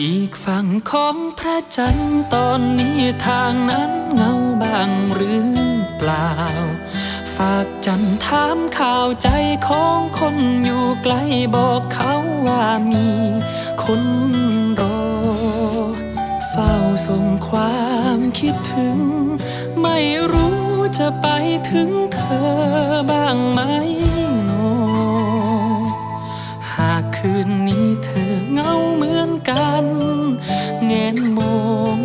อีกฝั่งของพระจันทร์ตอนนี้ทางนั้นเงาบางหรือเปล่า ฝากจันทร์ถามข่าวใจของคนอยู่ไกลบอกเขาว่ามีคนรอ เฝ้าส่งความคิดถึง ไม่รู้จะไปถึงเธอบ้างไหม คืนนี้เธอเงาเหมือนกันแงนมอง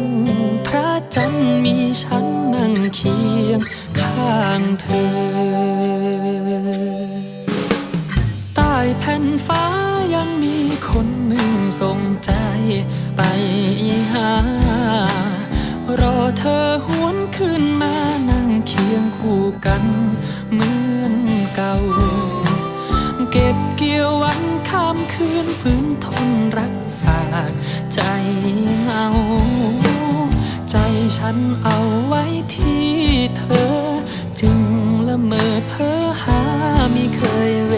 พระจันทร์มีฉันนั่งเคียงข้างเธอ ใต้แผ่นฟ้ายังมีคนหนึ่งส่งใจไปหา รอเธอหวนขึ้นมานั่งเคียงคู่กัน ฉันเอาไว้ที่เธอ จึงละเมอเพ้อหาไม่เคยเว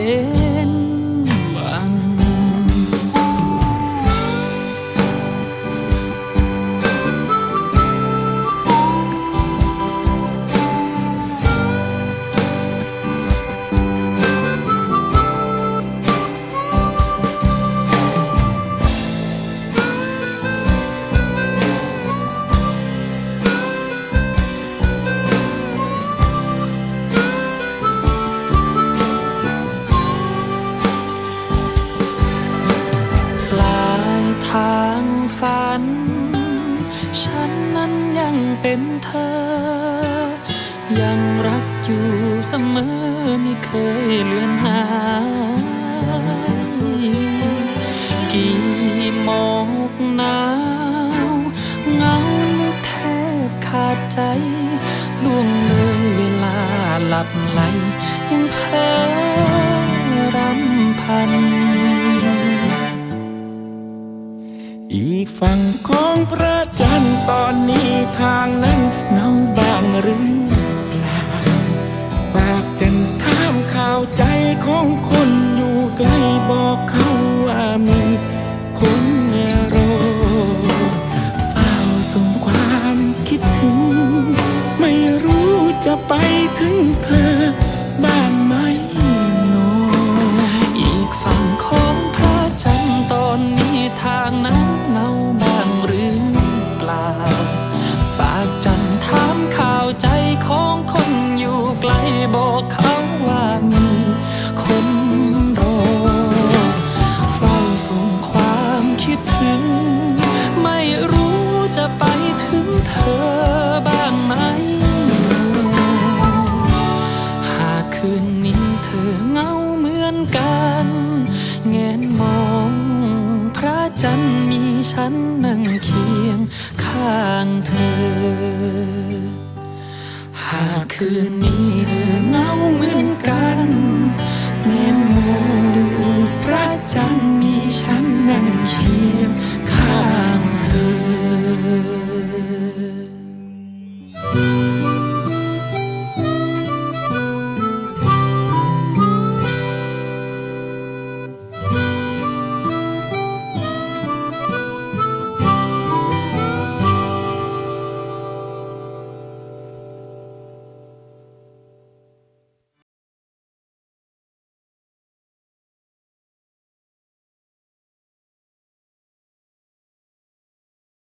ฝัน ฉันนั้นยังเป็นเธอ ยังรักอยู่เสมอไม่เคยเลือนหายกี่หมอกหนาวเงาลึกแทบขาดใจล่วงเลยเวลาหลับไหลยังเพ้อรำพันากจันทร์ถามข่าวใจของคนอยู่ไกลบอกเขาว่ามีคนรอเฝ้าส่งความคิดถึง ไม่รู้จะไปถึงเธอบ้างไหม หากคืนนี้เธอเหงาเหมือนกันแงนมอง พระจันทร์มีฉันนั่งเคียงางเธอ หากคืนนี้เธอเงาเหมือนกัน